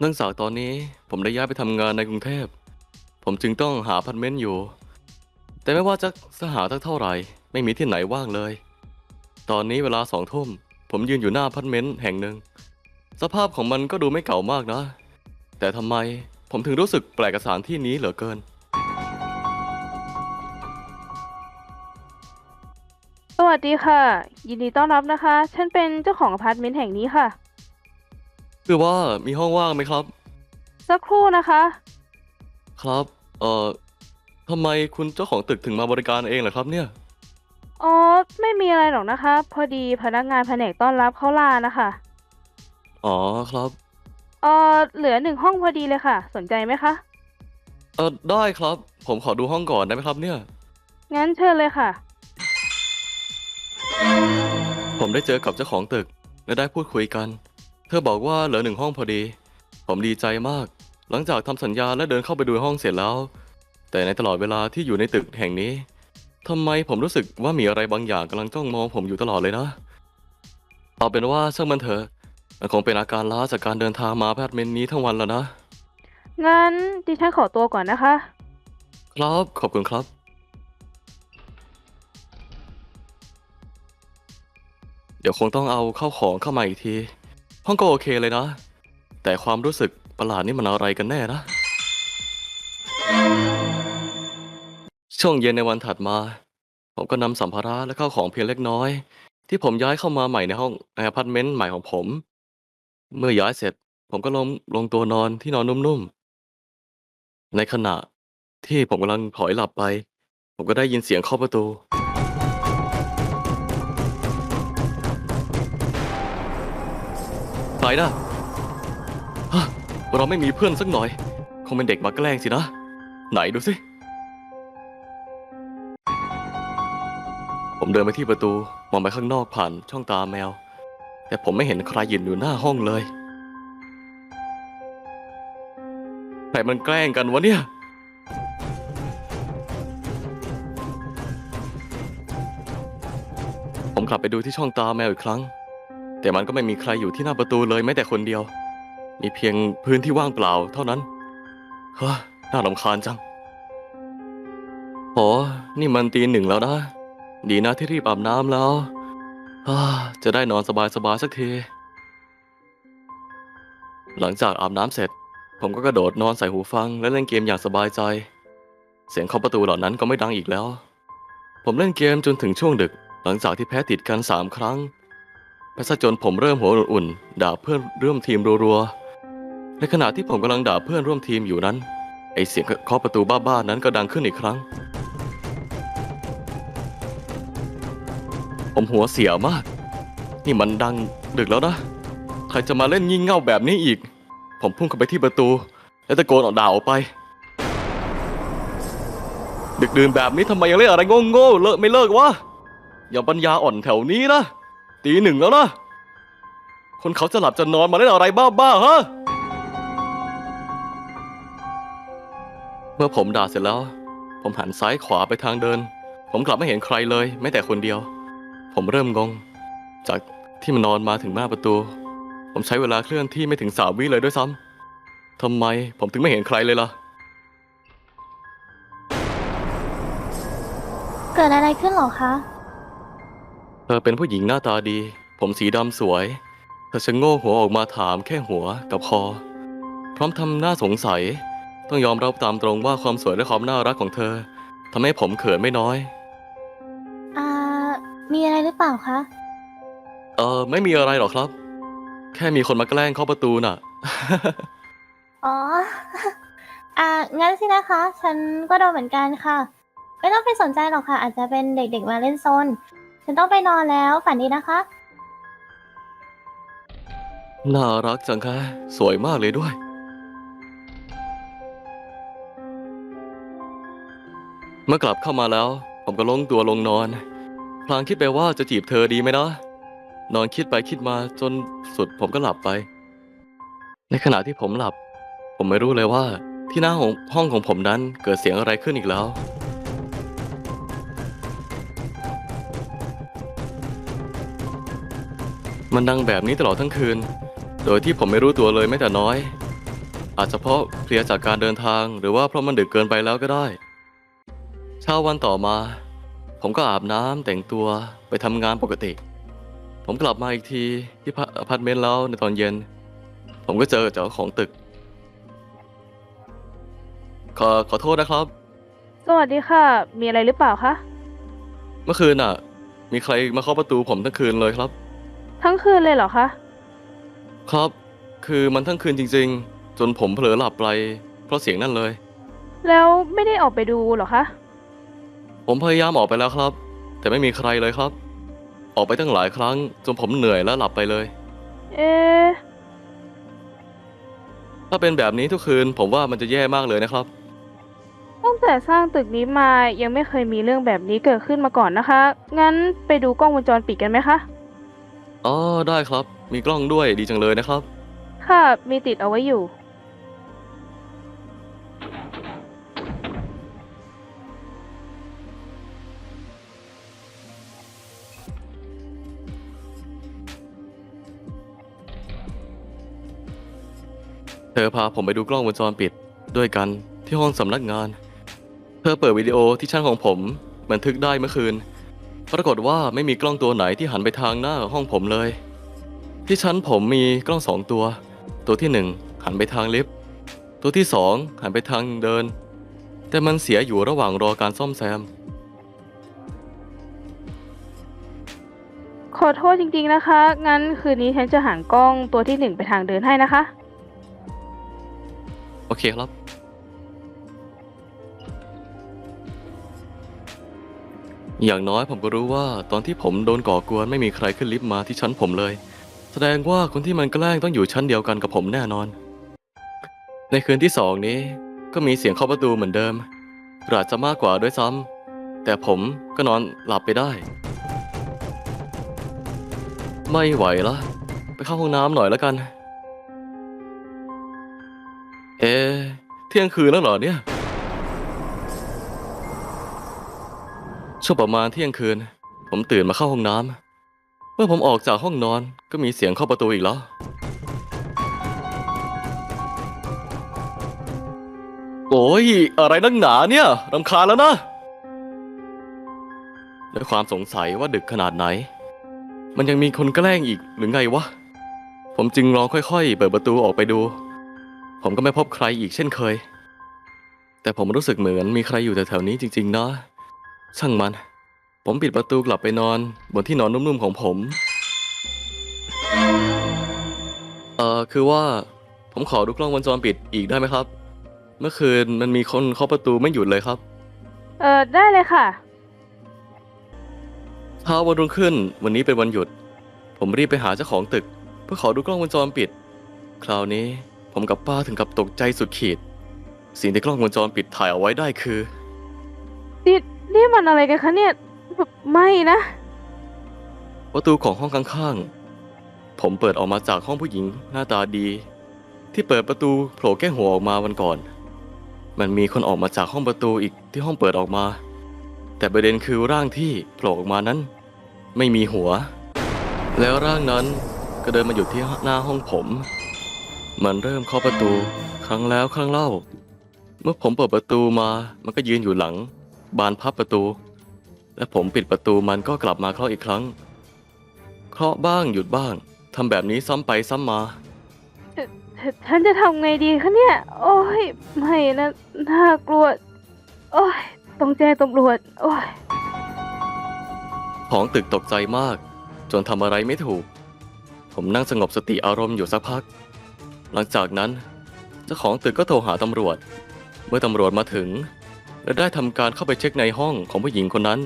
เนื่องจากตอนนี้ผมได้ย้ายไปทำงานในกรุงเทพ ผมจึงต้องหาอพาร์ตเมนต์อยู่ แต่ไม่ว่าจะสหาสักเท่าไหร่ ไม่มีที่ไหนว่างเลย ตอนนี้เวลาสองทุ่ม ผมยืนอยู่หน้าอพาร์ตเมนต์แห่งหนึ่ง สภาพของมันก็ดูไม่เก่ามากนะ แต่ทำไมผมถึงรู้สึกแปลกกับสถานที่นี้เหลือเกิน สวัสดีค่ะ ยินดีต้อนรับนะคะ ฉันเป็นเจ้าของอพาร์ตเมนต์แห่งนี้ค่ะ คือว่ามีห้องว่างไหมครับ สักครู่นะคะ ครับ เอ่อทำไมคุณเจ้าของตึกถึงมาบริการเองเหรอครับเนี่ย อ๋อ ไม่มีอะไรหรอกนะคะ พอดีพนักงานแผนกต้อนรับเขาลานะคะ อ๋อครับ เออเหลือหนึ่งห้องพอดีเลยค่ะ สนใจไหมคะ เออได้ครับ ผมขอดูห้องก่อนได้ไหมครับเนี่ย งั้นเชิญเลยค่ะ ผมได้เจอกับเจ้าของตึกและได้พูดคุยกัน เธอบอกว่าเหลือหนึ่งห้องพอดี ผมดีใจมาก หลังจากทำสัญญาและเดินเข้าไปดูห้องเสร็จแล้ว แต่ในตลอดเวลาที่อยู่ในตึกแห่งนี้ทำไมผมรู้สึกว่ามีอะไรบางอย่างกำลังจ้องมองผมอยู่ตลอดเลยนะเอาเป็นว่าช่างมันเถอะมันคงเป็นอาการล้าจากการเดินทางมาอพาร์ตเมนต์นี้ทั้งวันแล้วนะ งั้นดิฉันขอตัวก่อนนะคะ ครับขอบคุณครับ เดี๋ยวคงต้องเอาเข้าของเข้ามาอีกที ห้องก็โอเคเลยนะ แต่ความรู้สึกประหลาดนี่มันอะไรกันแน่นะ ช่วงเย็นในวันถัดมา ผมก็นำสัมภาระและข้าวของเพียงเล็กน้อย ที่ผมย้ายเข้ามาใหม่ในห้องในอพาร์ตเมนต์ใหม่ของผม เมื่อย้ายเสร็จ ผมก็ลงลงตัวนอนที่นอนนุ่มๆ ในขณะที่ผมกำลังผลอยหลับไป ผมก็ได้ยินเสียงเคาะประตู ใครนะฮะเราไม่มีเพื่อนสักหน่อย คงเป็นเด็กมาแกล้งสินะ ไหนดูสิ ผมเดินไปที่ประตู มองไปข้างนอกผ่านช่องตาแมว แต่ผมไม่เห็นใครยืนอยู่หน้าห้องเลยใครมันแกล้งกันวะเนี่ย ผมกลับไปดูที่ช่องตาแมวอีกครั้ง แต่มันก็ไม่มีใครอยู่ที่หน้าประตูเลยแม้แต่คนเดียว มีเพียงพื้นที่ว่างเปล่าเท่านั้นเฮ้อน่ารำคาญจังโหนี่มันตีหนึ่งแล้วนะ ดีนะที่รีบอาบน้ำแล้ว จะได้นอนสบายๆสักที หลังจากอาบน้ำเสร็จ ผมก็กระโดดนอนใส่หูฟัง และเล่นเกมอย่างสบายใจ เสียงเคาะประตูเหล่านั้นก็ไม่ดังอีกแล้ว ผมเล่นเกมจนถึงช่วงดึก หลังจากที่แพ้ติดกันสามครั้ง ไปซะจนผมเริ่มหัวอุ่นๆด่าเพื่อนร่วมทีมรัวๆ ในขณะที่ผมกำลังด่าเพื่อนร่วมทีมอยู่นั้น ไอเสียงเคาะประตูบ้าๆนั้นก็ดังขึ้นอีกครั้ง ผมหัวเสียมาก นี่มันดังดึกแล้วนะ ใครจะมาเล่นงี่เง่าแบบนี้อีก ผมพุ่งเข้าไปที่ประตู และตะโกนออกด่าออกไป ดึกดื่นแบบนี้ทำไมยังเล่นอะไรโง่ๆเลิกไม่เลิกวะอย่าปัญญาอ่อนแถวนี้นะ ตีหนึ่งแล้วนะ คนเขาจะหลับจะนอนมาเล่นอะไรบ้าๆฮะ เมื่อผมด่าเสร็จแล้ว ผมหันซ้ายขวาไปทางเดิน ผมกลับไม่เห็นใครเลย แม้แต่คนเดียว ผมเริ่มงง จากที่มันนอนมาถึงหน้าประตู ผมใช้เวลาเคลื่อนที่ไม่ถึงสามวิเลยด้วยซ้ำทำไมผมถึงไม่เห็นใครเลยล่ะ เกิดอะไรขึ้นเหรอคะ เธอเป็นผู้หญิงหน้าตาดี ผมสีดำสวย เธอชะโง่หัวออกมาถามแค่หัวกับคอ พร้อมทำหน้าสงสัย ต้องยอมรับตามตรงว่าความสวยและความน่ารักของเธอทำให้ผมเขินไม่น้อย อ่า มีอะไรหรือเปล่าคะ เออไม่มีอะไรหรอกครับ แค่มีคนมาแกล้งเคาะประตูน่ะ อ๋อ อ่า งั้นสินะคะ ฉันก็โดนเหมือนกันค่ะ ไม่ต้องไปสนใจหรอกค่ะ อาจจะเป็นเด็กๆมาเล่นโซน ฉันต้องไปนอนแล้วฝันดีนะคะ น่ารักจังค่ะ สวยมากเลยด้วย เมื่อกลับเข้ามาแล้ว ผมก็ลงตัวลงนอน พลางคิดไปว่าจะจีบเธอดีไหมนะ นอนคิดไปคิดมาจนสุดผมก็หลับไป ในขณะที่ผมหลับ ผมไม่รู้เลยว่าที่หน้าห้องของผมนั้นเกิดเสียงอะไรขึ้นอีกแล้ว มันดังแบบนี้ตลอดทั้งคืน โดยที่ผมไม่รู้ตัวเลยแม้แต่น้อย อาจจะเพราะเพลียจากการเดินทางหรือว่าเพราะมันดึกเกินไปแล้วก็ได้ เช้าวันต่อมา ผมก็อาบน้ำแต่งตัวไปทำงานปกติ ผมกลับมาอีกทีที่พักอพาร์ตเมนต์แล้วในตอนเย็น ผมก็เจอกับเจ้าของตึก ขอขอโทษนะครับ สวัสดีค่ะ มีอะไรหรือเปล่าคะ เมื่อคืนน่ะ มีใครมาเคาะประตูผมทั้งคืนเลยครับ ทั้งคืนเลยเหรอคะ ครับ คือมันทั้งคืนจริงๆ จนผมเผลอหลับไป เพราะเสียงนั่นเลย แล้วไม่ได้ออกไปดูเหรอคะ ผมพยายามออกไปแล้วครับ แต่ไม่มีใครเลยครับ ออกไปตั้งหลายครั้ง จนผมเหนื่อยและหลับไปเลย เอ๊ะถ้าเป็นแบบนี้ทุกคืน ผมว่ามันจะแย่มากเลยนะครับ ตั้งแต่สร้างตึกนี้มายังไม่เคยมีเรื่องแบบนี้เกิดขึ้นมาก่อนนะคะ งั้นไปดูกล้องวงจรปิดกันไหมคะ อ๋อได้ครับ มีกล้องด้วยดีจังเลยนะครับ ค่ะ มีติดเอาไว้อยู่ เธอพาผมไปดูกล้องวงจรปิด ด้วยกันที่ห้องสำนักงาน เธอเปิดวิดีโอที่ชั้นของผม บันทึกได้เมื่อคืน ปรากฏว่าไม่มีกล้องตัวไหนที่หันไปทางหน้าห้องผมเลย ที่ชั้นผมมีกล้องสองตัว ตัวที่หนึ่งหันไปทางลิฟต์ตัวที่สองหันไปทางเดิน แต่มันเสียอยู่ระหว่างรอการซ่อมแซม ขอโทษจริงๆนะคะ งั้นคืนนี้ฉันจะหันกล้องตัวที่หนึ่งไปทางเดินให้นะคะ โอเคครับ อย่างน้อยผมก็รู้ว่าตอนที่ผมโดนก่อกวนไม่มีใครขึ้นลิฟต์มาที่ชั้นผมเลย แสดงว่าคนที่มันแกล้งต้องอยู่ชั้นเดียวกันกับผมแน่นอน ในคืนที่สองนี้ก็มีเสียงเคาะประตูเหมือนเดิมหรือาจจะมากกว่าด้วยซ้ำแต่ผมก็นอนหลับไปได้ ไม่ไหวละไปเข้าห้องน้ำหน่อยแล้วกัน เอะเที่ยงคืนแล้วเหรอเนี่ย ช่วงประมาณเที่ยงคืน ผมตื่นมาเข้าห้องน้ำเมื่อผมออกจากห้องนอนก็มีเสียงเข้าประตูอีกแล้ว โอ้ยอะไรนักหนาเนี่ยรำคาญแล้วนะด้วยความสงสัยว่าดึกขนาดไหน มันยังมีคนแกล้งอีกหรือไงวะ ผมจึงลองค่อยๆ เปิดประตูออกไปดู ผมก็ไม่พบใครอีกเช่นเคย แต่ผมรู้สึกเหมือนมีใครอยู่แถวๆนี้จริงๆนะ ช่างมัน ผมปิดประตูกลับไปนอน บนที่นอนนุ่มๆของผม เอ่อ คือว่า ผมขอดูกล้องวงจรปิดอีกได้ไหมครับ เมื่อคืนมันมีคนเคาะประตูไม่หยุดเลยครับ เออได้เลยค่ะ เช้าวันรุ่งขึ้นวันนี้เป็นวันหยุด ผมรีบไปหาเจ้าของตึก เพื่อขอดูกล้องวงจรปิด คราวนี้ผมกับป้าถึงกับตกใจสุดขีด สิ่งที่กล้องวงจรปิดถ่ายเอาไว้ได้คือนี่ นี่มันอะไรกันคะเนี่ยแบบไม่นะ ประตูของห้องข้างๆ ผมเปิดออกมาจากห้องผู้หญิงหน้าตาดี ที่เปิดประตูโผล่แก้หัวออกมาวันก่อน มันมีคนออกมาจากห้องประตูอีกที่ห้องเปิดออกมา แต่ประเด็นคือร่างที่โผล่ออกมานั้น ไม่มีหัว แล้วร่างนั้นก็เดินมาหยุดที่หน้าห้องผม มันเริ่มเคาะประตูครั้งแล้วครั้งเล่า เมื่อผมเปิดประตูมา มันก็ยืนอยู่หลัง บานพับประตู และผมปิดประตูมันก็กลับมาเคาะอีกครั้ง เคาะบ้างหยุดบ้างทำแบบนี้ซ้ำไปซ้ำมา ฉันจะทำไงดีคะเนี่ย โอ้ย ไม่นะ น่ากลัว โอ้ย ต้องแจ้งตำรวจ โอ้ย ของตึกตกใจมาก จนทำอะไรไม่ถูก ผมนั่งสงบสติอารมณ์อยู่สักพัก หลังจากนั้น เจ้าของตึกก็โทรหาตำรวจ เมื่อตำรวจมาถึง และได้ทำการเข้าไปเช็คในห้องของผู้หญิงคนนั้น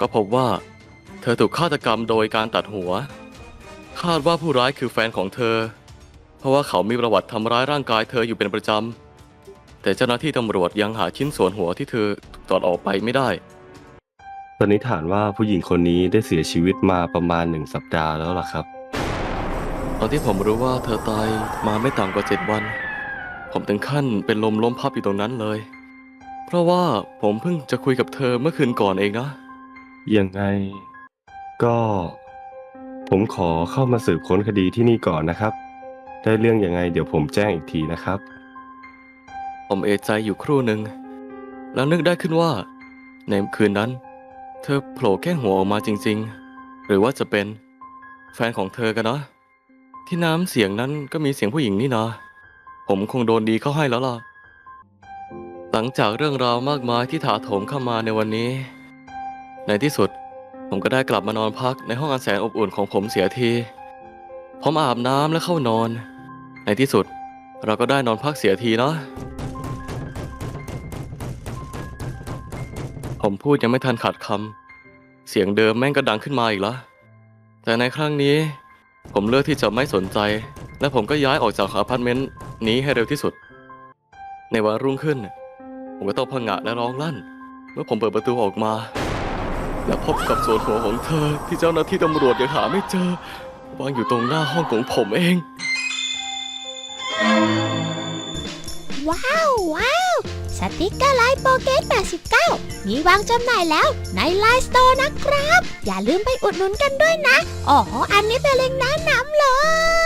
ก็พบว่า เธอถูกฆาตกรรมโดยการตัดหัว คาดว่าผู้ร้ายคือแฟนของเธอ เพราะว่าเขามีประวัติทำร้ายร่างกายเธออยู่เป็นประจำ แต่เจ้าหน้าที่ตำรวจยังหาชิ้นส่วนหัวที่เธอถูกตอดออกไปไม่ได้สันนิษฐานว่าผู้หญิงคนนี้ได้เสียชีวิตมาประมาณหนึ่งสัปดาห์แล้วล่ะครับ ตอนที่ผมรู้ว่าเธอตายมาไม่ต่ำกว่าเจ็ดวัน ผมถึงขั้นเป็นลมล้มพับอยู่ตรงนั้นเลย เพราะว่าผมเพิ่งจะคุยกับเธอเมื่อคืนก่อนเองนะ ยังไง ก็ ผมขอเข้ามาสืบค้นคดีที่นี่ก่อนนะครับ ได้เรื่องยังไง เดี๋ยวผมแจ้งอีกทีนะครับ ผมเอะใจอยู่ครู่หนึ่ง แล้วนึกได้ขึ้นว่า ในคืนนั้น เธอโผล่แค่หัวออกมาจริง ๆ หรือว่าจะเป็น แฟนของเธอกันนะ ที่น้ำเสียงนั้นก็มีเสียงผู้หญิงนี่นะ ผมคงโดนดีเข้าให้แล้วล่ะ หลังจากเรื่องราวมากมายที่ถาโถมเข้ามาในวันนี้ ในที่สุดผมก็ได้กลับมานอนพักในห้องอันแสนอบอุ่นของผมเสียทีผมอาบน้ำและเข้านอน ในที่สุดเราก็ได้นอนพักเสียทีเนาะผมพูดยังไม่ทันขาดคำเสียงเดิมแม่งก็ดังขึ้นมาอีกแล้วแต่ในครั้งนี้ ผมเลือกที่จะไม่สนใจ และผมก็ย้ายออกจากอพาร์ตเมนต์นี้ให้เร็วที่สุด ในวันรุ่งขึ้น ผมก็ต้องพังงะและร้องลั่น เมื่อผมเปิดประตูออกมา และพบกับส่วนหัวของเธอที่เจ้าหน้าที่ตำรวจยังหาไม่เจอวางอยู่ตรงหน้าห้องของผมเอง ว้าวว้าว สติกเกอร์ไลน์โปเกต89 มีวางจำหน่ายแล้วในไลน์สโตร์นะครับ อย่าลืมไปอุดหนุนกันด้วยนะ อ๋อ อันนี้เป็นเล็งก์แนะนำเลย